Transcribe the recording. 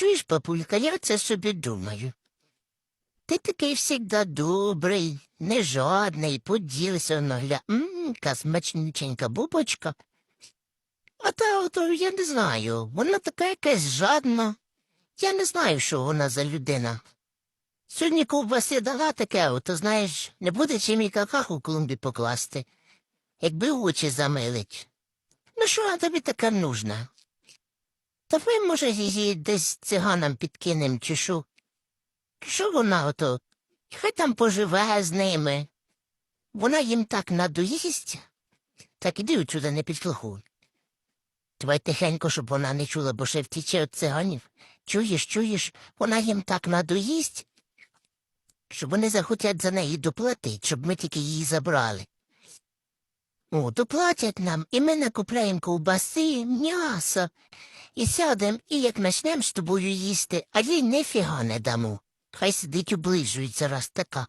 чуєш, папулька, я це собі думаю. Ти такий всегда добрий, не жадний, поділися нагля. Мм, яка смачнюченька бубочка. А та ото я не знаю, вона така якась жадна. Я не знаю, що вона за людина. Сьогодні ковбаси дала таке, то знаєш, не буде чим і каках у клумбі покласти, якби очі замилить. Ну що тобі така нужна? Та ви, може, її десь циганам підкинем, чи що? Вона ото? Хай там поживе з ними. Вона їм так надоїсть. Так іди отсюди, не підслухуй. Давай тихенько, щоб вона не чула, бо ще втіче від циганів. Чуєш, чуєш, вона їм так надоїсть, що вони захотять за неї доплатити, щоб ми тільки її забрали. О, то платять нам, і ми накупляємо ковбаси, м'ясо, і сядем, і як начнем з тобою їсти, а їй нефіга не дамо. Хай сидить оближується раз така.